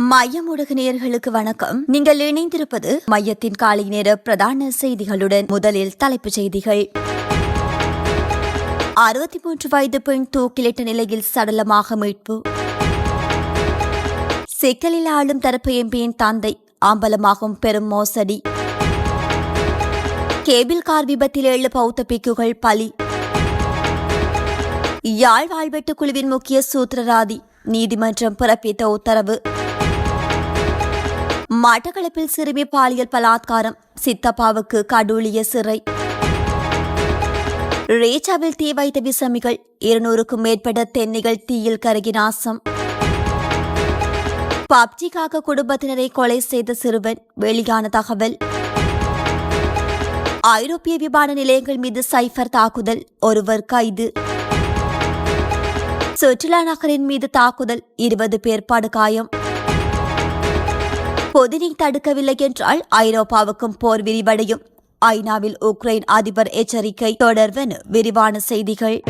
மையம் நேர்களுக்கு வணக்கம். நீங்கள் இணைந்திருப்பது மையத்தின் காலை நேர பிரதான செய்திகளுடன் முதலில் தலைப்புச் செய்திகள். அறுபத்தி மூன்று வயது பெண் தூக்கிலிட்ட நிலையில் சடலமாக மீட்பு. சிக்கலில் ஆளும் தரப்பு எம்பியின் தந்தை ஆம்பலமாகும் பெரும் மோசடி. கேபிள் கார் விபத்தில் ஏழு பௌத்த பிக்குகள் பலி. யாழ் வாழ்வெட்டு குழுவின் முக்கிய சூத்திரராதி நீதிமன்றம் பிறப்பித்த உத்தரவு. மட்டக்களப்பில் சிறுமி பாலியல் பலாத்காரம். சித்தப்பாவுக்கு கடூழிய சிறை. ரேச்சாவில் தீ வைத்த விசமிகள். இருநூறுக்கும் மேற்பட்ட தென்னிகள் தீயில் கருகி நாசம். பப்ஜிக்காக குடும்பத்தினரை கொலை செய்த சிறுவன். வெளியான தகவல். ஐரோப்பிய விமான நிலையங்கள் மீது சைஃபர் தாக்குதல். ஒருவர் கைது. சுற்றுலா நகரின் மீது தாக்குதல். இருபது பேர் படுகாயம். பொதினை தடுக்கவில்லை என்றால் ஐரோப்பாவுக்கும் போர் விரிவடையும். ஐநாவில் உக்ரைன் அதிபர் எச்சரிக்கை தொடர்வென விரிவான செய்திகள்.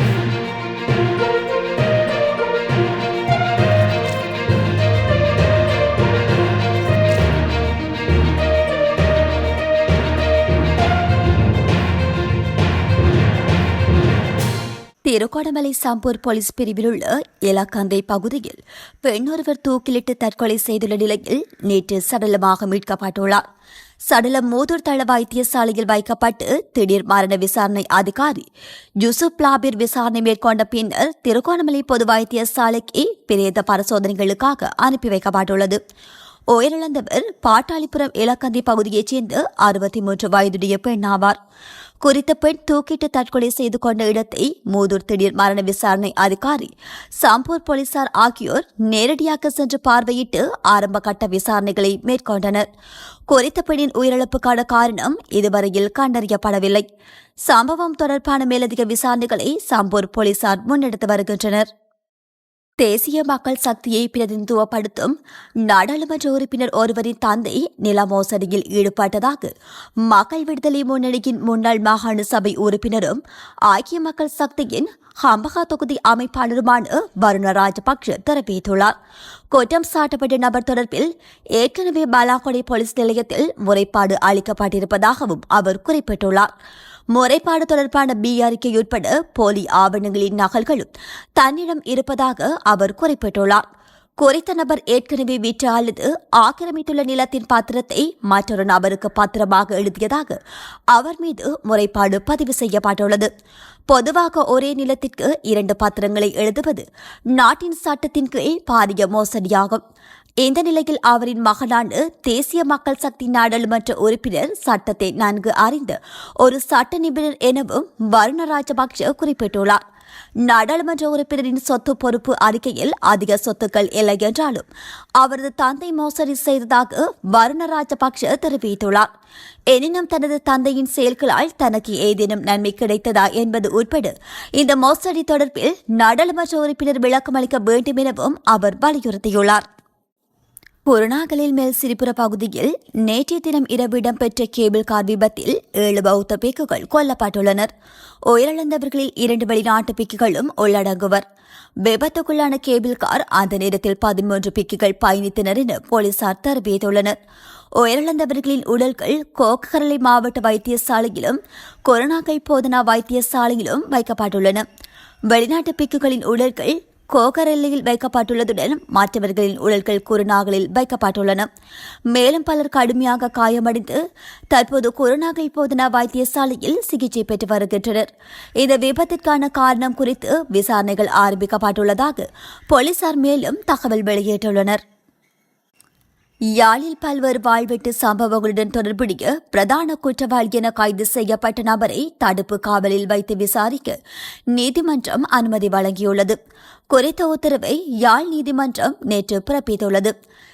திருகோணமலை சாம்பூர் போலீஸ் பிரிவில் உள்ள இலக்கந்தை பகுதியில் பெண் ஒருவர் தூக்கிலிட்டு தற்கொலை செய்துள்ள நிலையில் நேற்று சடலமாக மீட்கப்பட்டுள்ளார். சடலம் மூதூர் தள வைத்தியசாலையில் வைக்கப்பட்டு திடீர் மரண விசாரணை அதிகாரி யூசுப் லாபிர் விசாரணை மேற்கொண்ட பின்னர் திருகோணமலை பொது வைத்தியசாலைக்கு பிரேத பரிசோதனைகளுக்காக அனுப்பி வைக்கப்பட்டுள்ளது. உயிரிழந்தவர் பாட்டாளிபுரம் இலக்கந்தி பகுதியைச் சேர்ந்த அறுபத்தி மூன்று வயதுடைய பெண் ஆவார் குறித்த பெண் தூக்கிட்டு தற்கொலை செய்து கொண்ட இடத்தை மூதூர் திடீர் மரண விசாரணை அதிகாரி சாம்பூர் போலீசார் ஆகியோர் நேரடியாக சென்று பார்வையிட்டு ஆரம்ப கட்ட விசாரணைகளை மேற்கொண்டனர். குறித்த பெண்ணின் உயிரிழப்புக்கான காரணம் இதுவரையில் கண்டறியப்படவில்லை. சம்பவம் தொடர்பான மேலதிக விசாரணைகளை சாம்பூர் போலீசார் முன்னெடுத்து வருகின்றனர். தேசிய மக்கள் சக்தியை பிரதிநிதித்துவப்படுத்தும் நாடாளுமன்ற உறுப்பினர் ஒருவரின் தந்தை நில மோசடியில் ஈடுபட்டதாக மக்கள் விடுதலை முன்னணியின் முன்னாள் மாகாண சபை உறுப்பினரும் ஐக்கிய மக்கள் சக்தியின் ஹம்பகா தொகுதி அமைப்பாளருமான வருண ராஜபக்ஷ தெரிவித்துள்ளார். குற்றம் சாட்டப்பட்ட நபர் தொடர்பில் ஏற்கனவே பாலாகொடை போலீஸ் நிலையத்தில் முறைப்பாடு அளிக்கப்பட்டிருப்பதாகவும் அவர் குறிப்பிட்டுள்ளார். முறைப்பாடு தொடர்பான பி அறிக்கை உட்பட போலி ஆவணங்களின் நகல்களும் தன்னிடம் இருப்பதாக அவர் குறிப்பிட்டுள்ளார். குறித்த நபர் ஏற்கனவே விற்ற அல்லது ஆக்கிரமித்துள்ள நிலத்தின் பாத்திரத்தை மற்றொரு நபருக்கு பத்திரமாக எழுதியதாக அவர் மீது முறைப்பாடு பதிவு செய்யப்பட்டுள்ளது. பொதுவாக ஒரே நிலத்திற்கு இரண்டு பத்திரங்களை எழுதுவது நாட்டின் சட்டத்தின் கீழ் பாரிய மோசடியாகும். இந்த நிலையில் அவரின் மகனான தேசிய மக்கள் சக்தி நாடாளுமன்ற உறுப்பினர் சட்டத்தை நன்கு அறிந்து ஒரு சட்ட நிபுணர் எனவும் வருண ராஜபக்ஷ குறிப்பிட்டுள்ளார். நாடாளுமன்ற உறுப்பினரின் சொத்து பொறுப்பு அறிக்கையில் அதிக சொத்துக்கள் இல்லை என்றாலும் அவரது தந்தை மோசடி செய்ததாக வருண ராஜபக்ஷ தெரிவித்துள்ளார். எனினும் தனது தந்தையின் செயல்களால் தனக்கு ஏதேனும் நன்மை கிடைத்ததா என்பது உட்பட இந்த மோசடி தொடர்பில் நாடாளுமன்ற உறுப்பினர் விளக்கம் அளிக்க வேண்டும் எனவும் அவர் வலியுறுத்தியுள்ளார். புறநாகலில் மேல் சிரிப்புர பகுதியில் நேற்றைய தினம் இரவு இடம்பெற்ற கேபிள் கார் விபத்தில் ஏழு பௌத்த பிக்குகள் கொல்லப்பட்டுள்ளனர். உயிரிழந்தவர்களில் இரண்டு வெளிநாட்டு பிக்குகளும் உள்ளடங்குவர். விபத்துக்குள்ளான கேபிள் கார் அந்த நேரத்தில் பதிமூன்று பிக்குகள் பயணித்தனர் என போலீசார் தெரிவித்துள்ளனர். உயிரிழந்தவர்களின் உடல்கள் கோக்கரலை மாவட்ட வைத்தியசாலையிலும் கை போதனா வைத்தியசாலையிலும் வைக்கப்பட்டுள்ளன. வெளிநாட்டு பிக்குகளின் உடல்கள் கோகரெல்லியில் வைக்கப்பட்டுள்ளதுடன் மற்றவர்களின் உடல்கள் குருநாகலில் வைக்கப்பட்டுள்ளன. மேலும் பலர் கடுமையாக காயமடைந்து தற்போது குருநாகை போதனா வைத்தியசாலையில் சிகிச்சை பெற்று வருகின்றனர். இந்த விபத்திற்கான காரணம் குறித்து விசாரணைகள் ஆரம்பிக்கப்பட்டுள்ளதாக போலீசார் மேலும் தகவல் வெளியிட்டுள்ளனர். யாழில் பல்வேறு வாழ்வெட்டு சம்பவங்களுடன் தொடர்புடைய பிரதான குற்றவாளி என கைது செய்யப்பட்ட நபரை தடுப்பு காவலில் வைத்து விசாரிக்க நீதிமன்றம் அனுமதி வழங்கியுள்ளது. குறித்த உத்தரவை யாழ் நீதிமன்றம் நேற்று பிறப்பித்துள்ளது.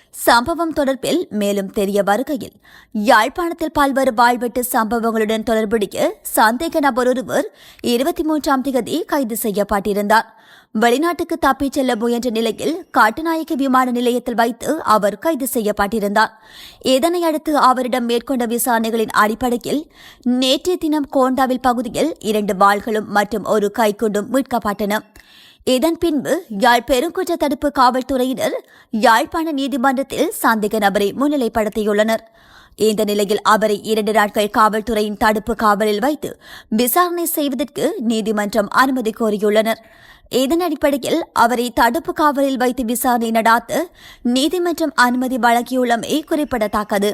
சம்பவம் தொடர்பில் மேலும் தெரிய வருகையில் யாழ்ப்பாணத்தில் பல்வேறு வாழ்வெட்டு சம்பவங்களுடன் தொடர்புடைய சந்தேக நபர் ஒருவர் இருபத்தி மூன்றாம் தேதி கைது செய்யப்பட்டிருந்தார். வெளிநாட்டுக்கு தப்பிச் செல்ல முயன்ற நிலையில் காட்டுநாயக்க விமான நிலையத்தில் வைத்து அவர் கைது செய்யப்பட்டிருந்தார். இதனையடுத்து அவரிடம் மேற்கொண்ட விசாரணைகளின் அடிப்படையில் நேற்றைய தினம் கோண்டாவில் பகுதியில் இரண்டு வாள்களும் மற்றும் ஒரு கைக்குண்டும் மீட்கப்பட்டன. இதன் பின்பு யாழ் பெருங்குற்ற தடுப்பு காவல்துறையினர் யாழ்ப்பாண நீதிமன்றத்தில் சந்தேக நபரை முன்னிலைப்படுத்தியுள்ளனர். இந்த நிலையில் அவரை இரண்டு நாட்கள் காவல்துறையின் தடுப்பு காவலில் வைத்து விசாரணை செய்வதற்கு நீதிமன்றம் அனுமதி கோரியுள்ளனர். இதன் அடிப்படையில் அவரை தடுப்பு காவலில் வைத்து விசாரணை நடாத்த நீதிமன்றம் அனுமதி வழங்கியுள்ளமை குறிப்பிடத்தக்கது.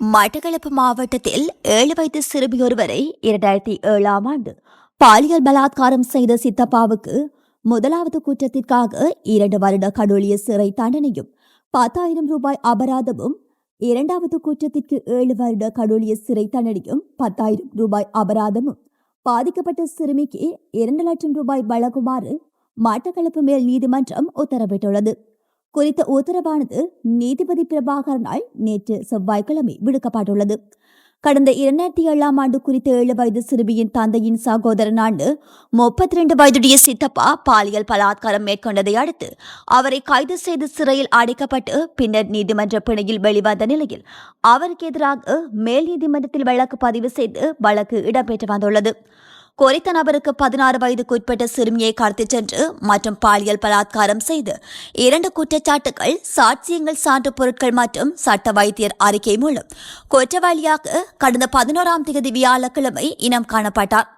மட்டக்களப்பு மாவட்டத்தில் ஏழு வயது சிறுமியொருவரை இரண்டாயிரத்தி ஏழாம் ஆண்டு பாலியல் பலாத்காரம் செய்த சித்தப்பாவுக்கு முதலாவது குற்றத்திற்காக இரண்டு வருட கடூழிய சிறை தண்டனையும் பத்தாயிரம் ரூபாய் அபராதமும் இரண்டாவது குற்றத்திற்கு ஏழு வருட கடூழிய சிறை தண்டனையும் பத்தாயிரம் ரூபாய் அபராதமும் பாதிக்கப்பட்ட சிறுமிக்கு இரண்டு லட்சம் ரூபாய் வழங்குமாறு மட்டக்களப்பு மேல் நீதிமன்றம் உத்தரவிட்டுள்ளது. குறித்த உத்தரவானது நீதிபதி பிரபாகரனால் நேற்று செவ்வாய்க்கிழமை விடுக்கப்பட்டுள்ளது. கடந்த இரண்டாயிரத்தி ஏழாம் ஆண்டு குறித்த ஏழு வயது சிறுமியின் தந்தையின் சகோதரனாண்டு முப்பத்தி ரெண்டு வயதுடைய சித்தப்பா பாலியல் பலாத்காரம் மேற்கொண்டதை அடுத்து அவரை கைது செய்து சிறையில் அடைக்கப்பட்டு பின்னர் நீதிமன்ற பிணையில் வெளிவந்த நிலையில் அவருக்கு எதிராக மேல் நீதிமன்றத்தில் வழக்கு பதிவு செய்து வழக்கு இடம்பெற்று வந்துள்ளது. குறித்த நபருக்கு பதினாறு வயதுக்குட்பட்ட சிறுமியை கடத்திச் சென்று மற்றும் பாலியல் பலாத்காரம் செய்து இரண்டு குற்றச்சாட்டுகள் சாட்சியங்கள் சான்று பொருட்கள் மற்றும் சட்ட வைத்தியர் அறிக்கை மூலம் குற்றவாளியாக கடந்த பதினோராம் தேதி வியாழக்கிழமை இனம் காணப்பட்டார்.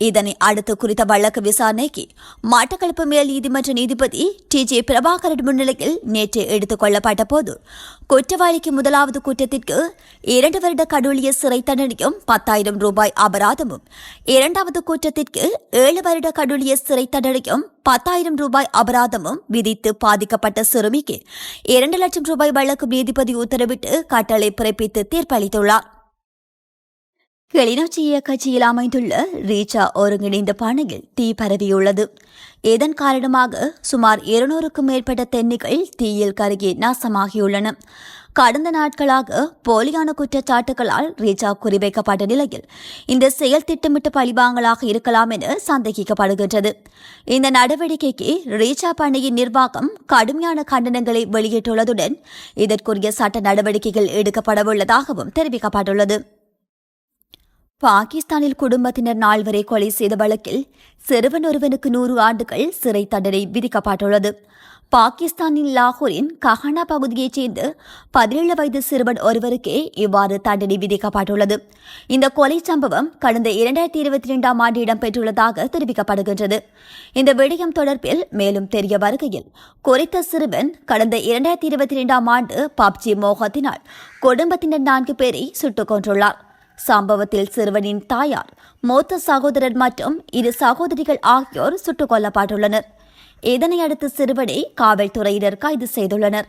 இதனை அடுத்து குறித்த வழக்கு விசாரணைக்கு மட்டக்களப்பு மேல் நீதிமன்ற நீதிபதி டி ஜே பிரபாகரன் முன்னிலையில் நேற்று எடுத்துக் கொள்ளப்பட்ட போது குற்றவாளிக்கு முதலாவது குற்றத்திற்கு இரண்டு வருட கடூழிய சிறை தண்டனையும் பத்தாயிரம் ரூபாய் அபராதமும் இரண்டாவது குற்றத்திற்கு ஏழு வருட கடூழிய சிறை தண்டனையும் பத்தாயிரம் ரூபாய் அபராதமும் விதித்து பாதிக்கப்பட்ட சிறுமிக்கு இரண்டு லட்சம் ரூபாய் வழக்கு நீதிபதி உத்தரவிட்டு கட்டளை பிறப்பித்து தீர்ப்பளித்துள்ளார். கிளிநொச்சி கட்சியில் அமைந்துள்ள ரீச்சா ஒருங்கிணைந்த பணியில் தீ பரவியுள்ளது. இதன் காரணமாக சுமார் இருநூறுக்கும் மேற்பட்ட தென்னிகள் தீயில் கருகி நாசமாகியுள்ளன. கடந்த நாட்களாக போலியான குற்றச்சாட்டுகளால் ரீச்சா குறிவைக்கப்பட்ட நிலையில் இந்த செயல் திட்டமிட்ட பழிவாங்கலாக இருக்கலாம் என சந்தேகிக்கப்படுகின்றது. இந்த நடவடிக்கைக்கு ரீச்சா பணியின் நிர்வாகம் கடுமையான கண்டனங்களை வெளியிட்டுள்ளதுடன் இதற்குரிய சட்ட நடவடிக்கைகள் எடுக்கப்படவுள்ளதாகவும் தெரிவிக்கப்பட்டுள்ளது. பாகிஸ்தானில் குடும்பத்தினர் நால்வரை கொலை செய்த வழக்கில் சிறுவன் ஒருவனுக்கு நூறு ஆண்டுகள் சிறை தண்டனை விதிக்கப்பட்டுள்ளது. பாகிஸ்தானின் லாகூரின் கஹானா பகுதியைச் சேர்ந்த பதினேழு வயது சிறுவன் ஒருவருக்கே இவ்வாறு தண்டனை விதிக்கப்பட்டுள்ளது. இந்த கொலை சம்பவம் கடந்த இரண்டாயிரத்தி இருபத்தி இரண்டாம் ஆண்டு இடம்பெற்றுள்ளதாக தெரிவிக்கப்படுகின்றது. இந்த விடயம் தொடர்பில் மேலும் தெரிய வருகையில் குறித்த சிறுவன் கடந்த இரண்டாயிரத்தி இருபத்தி இரண்டாம் ஆண்டு பப்ஜி மோகத்தினால் குடும்பத்தினர் நான்கு பேரை சுட்டுக் கொன்றுள்ளார். சம்பவத்தில் சிறுவனின் தாயார் மூத்த சகோதரர் மற்றும் இரு சகோதரிகள் ஆகியோர் சுட்டுக் கொல்லப்பட்டுள்ளனர் இதனை அடுத்து சிறுவனை காவல்துறையினர் கைது செய்துள்ளனர்.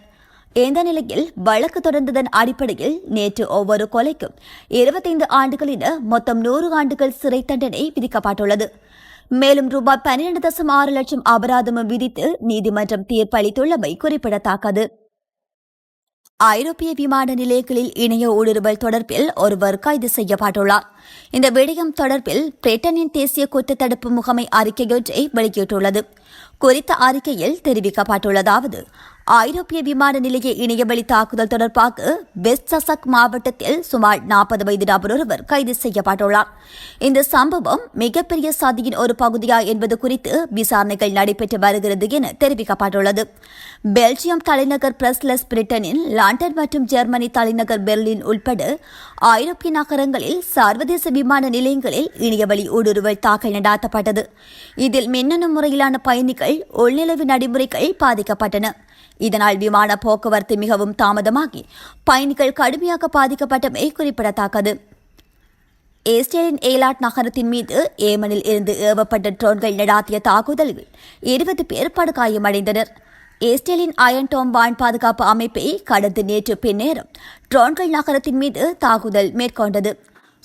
இந்த நிலையில் வழக்கு தொடர்ந்ததன் அடிப்படையில் நேற்று ஒவ்வொரு கொலைக்கும் இருபத்தைந்து ஆண்டுகள் என மொத்தம் நூறு ஆண்டுகள் சிறை தண்டனை விதிக்கப்பட்டுள்ளது. மேலும் ரூபாய் பன்னிரண்டு தசம் ஆறு லட்சம் அபராதமும் விதித்து நீதிமன்றம் தீர்ப்பளித்துள்ளமை குறிப்பிடத்தக்கது. ஐரோப்பிய விமான நிலையங்களில் இணைய ஊடுருவல் தொடர்பில் ஒருவர் கைது செய்யப்பட்டுள்ளார். இந்த விடயம் தொடர்பில் பிரிட்டனின் தேசிய குற்றத்தடுப்பு முகமை அறிக்கையொன்றை வெளியிட்டுள்ளது. குறித்த அறிக்கையில் தெரிவிக்கப்பட்டுள்ளதாவது ஐரோப்பிய விமான நிலைய இணையவழி தாக்குதல் தொடர்பாக வெஸ்ட் சசக் மாவட்டத்தில் சுமார் நாற்பது வயது நபர் ஒருவர் கைது செய்யப்பட்டுள்ளார். இந்த சம்பவம் மிகப்பெரிய சதியின் ஒரு பகுதியா என்பது குறித்து விசாரணைகள் நடைபெற்று வருகிறது என தெரிவிக்கப்பட்டுள்ளது. பெல்ஜியம் தலைநகர் பிரஸ்லஸ் பிரிட்டனின் லண்டன் மற்றும் ஜெர்மனி தலைநகர் பெர்லின் உட்பட ஐரோப்பிய நகரங்களில் சர்வதேச விமான நிலையங்களில் இணையவழி ஊடுருவல் தாக்கல் நடாத்தப்பட்டது. இதில் மின்னணு முறையிலான பயணிகள் உள்நிலவு நடைமுறைகள் பாதிக்கப்பட்டன. இதனால் விமான போக்குவரத்து மிகவும் தாமதமாகி பயணிகள் கடுமையாக பாதிக்கப்பட்டமை குறிப்பிடத்தக்கது. ஏஸ்டேலின் ஏலாட் நகரத்தின் மீது ஏமனில் இருந்து ஏவப்பட்ட ட்ரோன்கள் நடாத்திய தாக்குதலில் இருபது பேர் படுகாயமடைந்தனர். ஏஸ்டேலின் அயன் டோம் வான் பாதுகாப்பு அமைப்பை கடந்து நேற்று பின்னேறும் ட்ரோன்கள் நகரத்தின் மீது தாக்குதல் மேற்கொண்டது.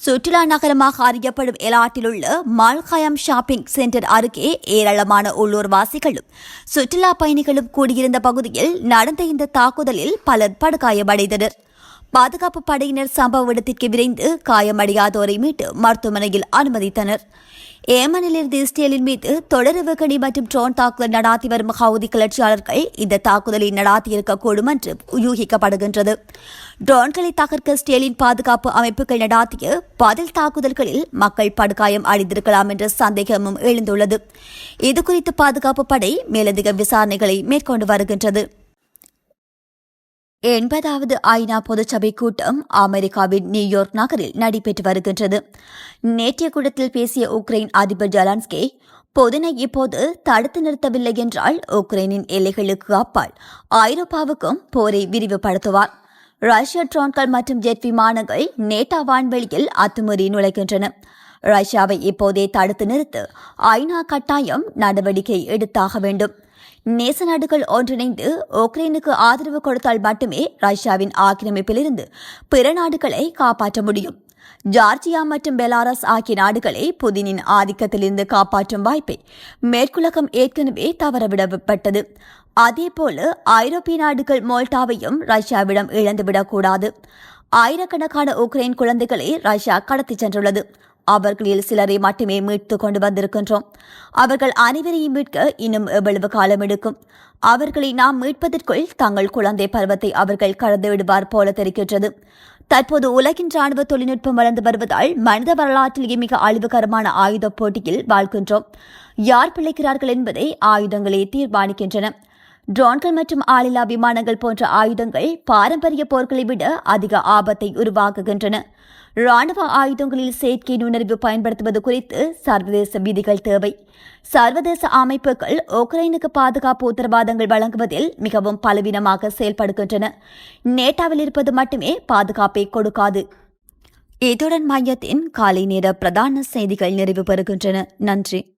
சுற்றுலா நகரமாக அறியப்படும் எலாட்டில் உள்ள மால்காயம் ஷாப்பிங் சென்டர் அருகே ஏராளமான உள்ளூர் வாசிகளும் சுற்றுலா பயணிகளும் கூடியிருந்த பகுதியில் நடந்த இந்த தாக்குதலில் பலர் படுகாயமடைந்தனர். பாதுகாப்பு படையினர் சம்பவ இடத்திற்கு விரைந்து காயமடையாதோரை மீட்டு மருத்துவமனையில் அனுமதித்தனர். ஏமனிலிருந்து இஸ்ரேலின் மீது தொடரவு கணி மற்றும் ட்ரோன் தாக்குதல் நடாத்தி வரும் ஹவுதி கிளர்ச்சியாளர்கள் இந்த தாக்குதலை நடாத்தியிருக்கக்கூடும் என்று யூகிக்கப்படுகின்றது ட்ரோன்களை தகர்க்க இஸ்ரேலின் பாதுகாப்பு அமைப்புகள் நடாத்திய பதில் தாக்குதல்களில் மக்கள் படுகாயம் அடைந்திருக்கலாம் என்ற சந்தேகமும் எழுந்துள்ளது. இதுகுறித்து பாதுகாப்பு படை மேலதிக விசாரணைகளை மேற்கொண்டு வருகின்றது. எண்பதாவது ஐநா பொதுச்சபை கூட்டம் அமெரிக்காவின் நியூயார்க் நகரில் நடைபெற்று வருகின்றது. நேற்றைய கூட்டத்தில் பேசிய உக்ரைன் அதிபர் ஜலான்ஸ்கே பொதுனை இப்போது தடுத்து நிறுத்தவில்லை என்றால் உக்ரைனின் எல்லைகளுக்கு அப்பால் ஐரோப்பாவுக்கும் போரை விரிவுபடுத்துவார். ரஷ்ய ட்ரோன்கள் மற்றும் ஜெட் விமானங்கள் நேட்டா வான்வெளியில் அத்துமீறி நுழைகின்றன. ரஷ்யாவை இப்போதே தடுத்து நிறுத்த ஐநா கட்டாயம் நடவடிக்கை எடுத்தாக வேண்டும். நேச நாடுகள் ஒன்றிணைந்து உக்ரைனுக்கு ஆதரவு கொடுத்தால் மட்டுமே ரஷ்யாவின் ஆக்கிரமிப்பிலிருந்து பிற நாடுகளை காப்பாற்ற முடியும். ஜார்ஜியா மற்றும் பெலாரஸ் ஆகிய நாடுகளை புதினின் ஆதிக்கத்திலிருந்து காப்பாற்றும் வாய்ப்பை மேற்குலகம் ஏற்கனவே தவறவிடப்பட்டது. அதேபோல ஐரோப்பிய நாடுகள் மோல்டாவையும் ரஷ்யாவிடம் இழந்துவிடக்கூடாது. ஆயிரக்கணக்கான உக்ரைன் குழந்தைகளை ரஷ்யா கடத்திச் சென்றுள்ளது. அவர்களில் சிலரை மட்டுமே மீட்டு கொண்டு வந்திருக்கின்றோம். அவர்கள் அனைவரையும் மீட்க இன்னும் எவ்வளவு காலம் எடுக்கும்? அவர்களை நாம் மீட்பதற்குள் தங்கள் குழந்தை பருவத்தை அவர்கள் கடந்து விடுவார் போல தெரிகின்றது. தற்போது உலகின் ராணுவ தொழில்நுட்பம் வளர்ந்து வருவதால் மனித வரலாற்றிலேயே மிக அழிவுகரமான ஆயுத போட்டியில் வாழ்கின்றோம். யார் பிழைக்கிறார்கள் என்பதை ஆயுதங்களே தீர்மானிக்கின்றன. ட்ரோன்கள் மற்றும் ஆளில்லா விமானங்கள் போன்ற ஆயுதங்கள் பாரம்பரிய போர்களை விட அதிக ஆபத்தை உருவாக்குகின்றன. ராணுவ ஆயுதங்களில் செயற்கை நுண்ணறிவு பயன்படுத்துவது குறித்து சர்வதேச விதிகள் தேவை. சர்வதேச அமைப்புகள் உக்ரைனுக்கு பாதுகாப்பு உத்தரவாதங்கள் வழங்குவதில் மிகவும் பலவீனமாக செயல்படுகின்றன. நேட்டாவில் இருப்பது மட்டுமே பாதுகாப்பை கொடுக்காது. இத்துடன் மையத்தின் காலை நேர பிரதான செய்திகள் நிறைவு பெறுகின்றன. நன்றி.